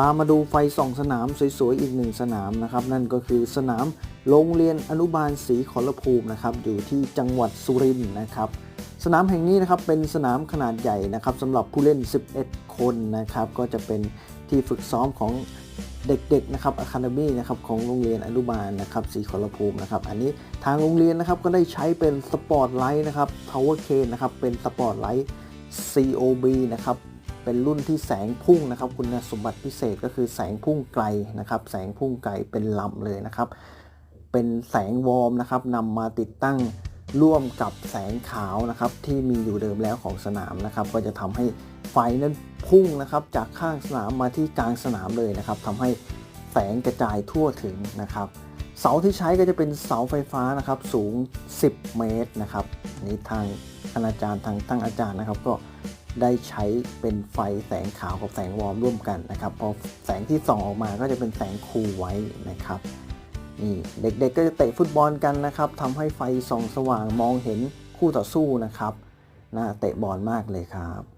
พามาดูไฟส่องสนามสวยๆอีกหนึ่งสนามนะครับ นั่นก็คือสนามโรงเรียนอนุบาลศรีขอรภูมินะครับอยู่ที่จังหวัดสุรินทร์นะครับ สนามแห่งนี้นะครับเป็นสนามขนาดใหญ่นะครับสำหรับผู้เล่น 11 คนนะครับก็จะเป็นที่ฝึกซ้อมของเด็กๆนะครับอะคาเดมี่นะครับของโรงเรียนอนุบาลนะครับศรีขอรภูมินะครับอันนี้ทางโรงเรียนนะครับก็ได้ใช้เป็นสปอร์ตไลท์นะครับ Power c a n นะครับเป็นสปอร์ตไลท์ COB นะครับ เป็นรุ่นที่แสงพุ่งนะครับ คุณสมบัติพิเศษก็คือแสงพุ่งไกลนะครับ แสงพุ่งไกลเป็นลำเลยนะครับ เป็นแสงวอร์มนะครับนำมาติดตั้งร่วมกับแสงขาวนะครับ ที่มีอยู่เดิมแล้วของสนามนะครับ ก็จะทำให้ไฟนั้นพุ่งนะครับ จากข้างสนามมาที่กลางสนามเลยนะครับทำให้แสงกระจายทั่วถึงนะครับเสาที่ใช้ก็จะเป็นเสาไฟฟ้านะครับสูง 10 เมตรนะครับนี้ทางคณาจารย์ทางตั้งอาจารย์นะครับ ก็ ได้ใช้เป็นไฟแสงขาวกับแสงวอร์มร่วมกันนะครับ พอแสงที่ส่องออกมาก็จะเป็นแสงคูลไว้นะครับนี่เด็กๆก็จะเตะฟุตบอลกันนะครับทำให้ไฟส่องสว่างมองเห็นคู่ต่อสู้นะครับน่าเตะบอลมากเลยครับ